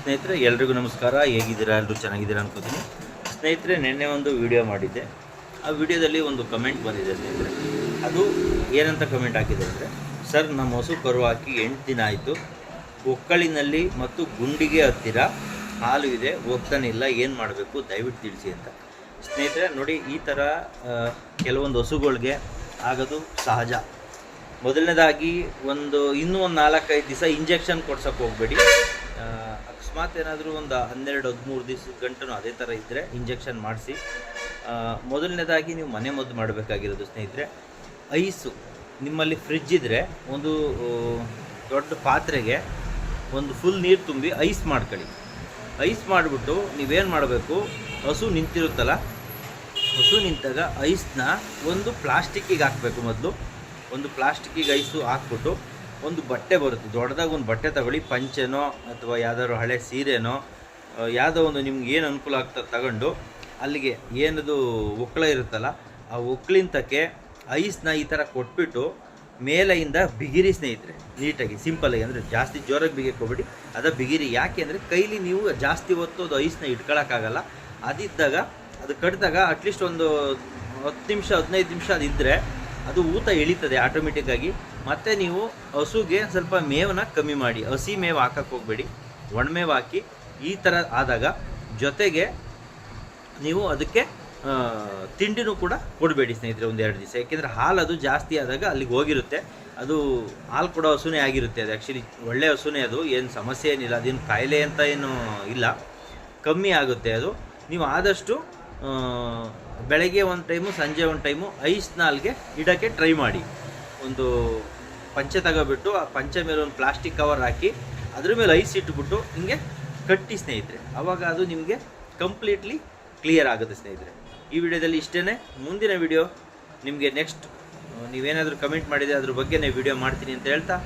ಸ್ನೇಹಿತರೆ, ಎಲ್ರಿಗೂ ನಮಸ್ಕಾರ. ಹೇಗಿದ್ದೀರಾ? ಎಲ್ಲರೂ ಚೆನ್ನಾಗಿದ್ದೀರಾ ಅನ್ಕೋತೀನಿ. ಸ್ನೇಹಿತರೆ, ನಿನ್ನೆ ಒಂದು ವಿಡಿಯೋ ಮಾಡಿದ್ದೆ. ಆ ವಿಡಿಯೋದಲ್ಲಿ ಒಂದು ಕಮೆಂಟ್ ಬಂದಿದೆ ಸ್ನೇಹಿತರೆ. ಅದು ಏನಂತ ಕಮೆಂಟ್ ಹಾಕಿದೆ ಅಂದರೆ, ಸರ್, ನಮ್ಮ ಹಸು ಕರು ಹಾಕಿ ಎಂಟು ದಿನ ಆಯಿತು. ಒಕ್ಕಳಿನಲ್ಲಿ ಮತ್ತು ಗುಂಡಿಗೆ ಹತ್ತಿರ ಹಾಲು ಇದೆ ಹೋಗ್ತಾನೆ ಇಲ್ಲ ಏನು ಮಾಡಬೇಕು? ದಯವಿಟ್ಟು ತಿಳಿಸಿ ಅಂತ. ಸ್ನೇಹಿತರೆ, ನೋಡಿ, ಈ ಥರ ಕೆಲವೊಂದು ಹಸುಗಳಿಗೆ ಆಗೋದು ಸಹಜ. ಮೊದಲನೇದಾಗಿ ಒಂದು, ಇನ್ನೂ ಒಂದು ನಾಲ್ಕೈದು ದಿವಸ ಇಂಜೆಕ್ಷನ್ ಕೊಡ್ಸೋಕೆ ಹೋಗಬೇಡಿ. ಅಕಸ್ಮಾತ್ ಏನಾದರೂ ಒಂದು ಹನ್ನೆರಡು, ಹದಿಮೂರು ದಿವಸದ ಗಂಟು ಅದೇ ಥರ ಇದ್ದರೆ ಇಂಜೆಕ್ಷನ್ ಮಾಡಿಸಿ. ಮೊದಲನೇದಾಗಿ ನೀವು ಮನೆ ಮದ್ದು ಮಾಡಬೇಕಾಗಿರೋದು ಸ್ನೇಹಿತರೆ. ಐಸು ನಿಮ್ಮಲ್ಲಿ ಫ್ರಿಜ್ ಇದ್ದರೆ ಒಂದು ದೊಡ್ಡ ಪಾತ್ರೆಗೆ ಒಂದು ಫುಲ್ ನೀರು ತುಂಬಿ ಐಸ್ ಮಾಡ್ಕೊಳ್ಳಿ. ಐಸ್ ಮಾಡಿಬಿಟ್ಟು ನೀವೇನು ಮಾಡಬೇಕು? ಹಸು ನಿಂತಿರುತ್ತಲ್ಲ, ಹಸು ನಿಂತಾಗ ಐಸ್ನ ಒಂದು ಪ್ಲಾಸ್ಟಿಕ್ಕಿಗೆ ಹಾಕಬೇಕು ಮೊದಲು. ಒಂದು ಪ್ಲಾಸ್ಟಿಕ್ಕಿಗೆ ಐಸು ಹಾಕ್ಬಿಟ್ಟು ಒಂದು ಬಟ್ಟೆ ಬರುತ್ತೆ. ದೊಡ್ಡದಾಗಿ ಒಂದು ಬಟ್ಟೆ ತಗೊಳ್ಳಿ. ಪಂಚೆನೋ ಅಥವಾ ಯಾವ್ದಾದ್ರು ಹಳೆ ಸೀರೆನೋ ಯಾವುದೋ ಒಂದು ನಿಮ್ಗೆ ಏನು ಅನುಕೂಲ ಆಗ್ತದೆ ತಗೊಂಡು, ಅಲ್ಲಿಗೆ ಏನದು ಒಕ್ಕಳ ಇರುತ್ತಲ್ಲ, ಆ ಉಕ್ಳಿಂತಕ್ಕೆ ಐಸ್ನ ಈ ಥರ ಕೊಟ್ಬಿಟ್ಟು ಮೇಲೆಯಿಂದ ಬಿಗಿರಿ ಸ್ನೇಹಿತರೆ, ನೀಟಾಗಿ ಸಿಂಪಲಾಗಿ ಅಂದರೆ ಜಾಸ್ತಿ ಜೋರಾಗಿ ಬಿಗಿಯಕ್ಕೆ ಹೋಗ್ಬೇಡಿ. ಅದ ಬಿಗಿರಿ ಯಾಕೆ ಅಂದರೆ ಕೈಲಿ ನೀವು ಜಾಸ್ತಿ ಹೊತ್ತು ಅದು ಐಸ್ನ ಇಟ್ಕೊಳಕ್ಕಾಗಲ್ಲ. ಅದಿದ್ದಾಗ, ಅದು ಕಟ್ಟಿದಾಗ ಅಟ್ಲೀಸ್ಟ್ ಒಂದು ಹತ್ತು ನಿಮಿಷ, ಹದಿನೈದು ನಿಮಿಷ ಅದಿದ್ದರೆ ಅದು ಊತ ಎಳಿತದೆ ಆಟೋಮೆಟಿಕ್ಕಾಗಿ ಮತ್ತೆ ನೀವು ಹಸುಗೆ ಸ್ವಲ್ಪ ಮೇವನ್ನ ಕಮ್ಮಿ ಮಾಡಿ. ಹಸಿ ಮೇವು ಹಾಕಕ್ಕೆ ಹೋಗಬೇಡಿ. ಒಣಮೇವು ಹಾಕಿ ಈ ಥರ ಆದಾಗ ಜೊತೆಗೆ ನೀವು ಅದಕ್ಕೆ ತಿಂಡಿನೂ ಕೂಡ ಕೊಡಬೇಡಿ ಸ್ನೇಹಿತರೆ ಒಂದು ಎರಡು ದಿವಸ. ಯಾಕೆಂದರೆ ಹಾಲು ಅದು ಜಾಸ್ತಿ ಆದಾಗ ಅಲ್ಲಿಗೆ ಹೋಗಿರುತ್ತೆ. ಅದು ಹಾಲು ಕೊಡೋ ಹಸುನೇ ಆಗಿರುತ್ತೆ ಅದು ಆ್ಯಕ್ಚುಲಿ ಒಳ್ಳೆ ಹಸುನೇ ಅದು. ಏನು ಸಮಸ್ಯೆ ಏನಿಲ್ಲ. ಅದೇನು ಕಾಯಿಲೆ ಅಂತ ಏನು ಇಲ್ಲ. ಕಮ್ಮಿ ಆಗುತ್ತೆ ಅದು. ನೀವು ಆದಷ್ಟು ಬೆಳಗ್ಗೆ ಒಂದು ಟೈಮು, ಸಂಜೆ ಒಂದು ಟೈಮು, ಐಸ್ ನಾಲ್ಗೆ ಇಡೋಕ್ಕೆ ಟ್ರೈ ಮಾಡಿ. ಒಂದು ಪಂಚೆ ತಗೋಬಿಟ್ಟು, ಆ ಪಂಚೆ ಮೇಲೆ ಒಂದು ಪ್ಲಾಸ್ಟಿಕ್ ಕವರ್ ಹಾಕಿ, ಅದ್ರ ಮೇಲೆ ಐಸ್ ಇಟ್ಬಿಟ್ಟು ಹಿಂಗೆ ಕಟ್ಟಿ ಸ್ನೇಹಿತರೆ. ಅವಾಗ ಅದು ನಿಮಗೆ ಕಂಪ್ಲೀಟ್ಲಿ ಕ್ಲಿಯರ್ ಆಗುತ್ತೆ ಸ್ನೇಹಿತರೆ. ಈ ವಿಡಿಯೋದಲ್ಲಿ ಇಷ್ಟೇ ಮುಂದಿನ ವಿಡಿಯೋ ನಿಮಗೆ ನೆಕ್ಸ್ಟ್ ನೀವೇನಾದರೂ ಕಮೆಂಟ್ ಮಾಡಿದರೆ ಅದ್ರ ಬಗ್ಗೆನೇ ವಿಡಿಯೋ ಮಾಡ್ತೀನಿ ಅಂತ ಹೇಳ್ತಾ,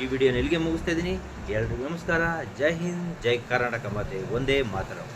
ಈ ವಿಡಿಯೋನ ಎಲ್ಲಿಗೆ ಮುಗಿಸ್ತಾ ಇದ್ದೀನಿ. ಎಲ್ರಿಗೂ ನಮಸ್ಕಾರ. ಜೈ ಹಿಂದ್, ಜೈ ಕರ್ನಾಟಕ ಮಾತೆ. ಒಂದೇ ಮಾತರಂ.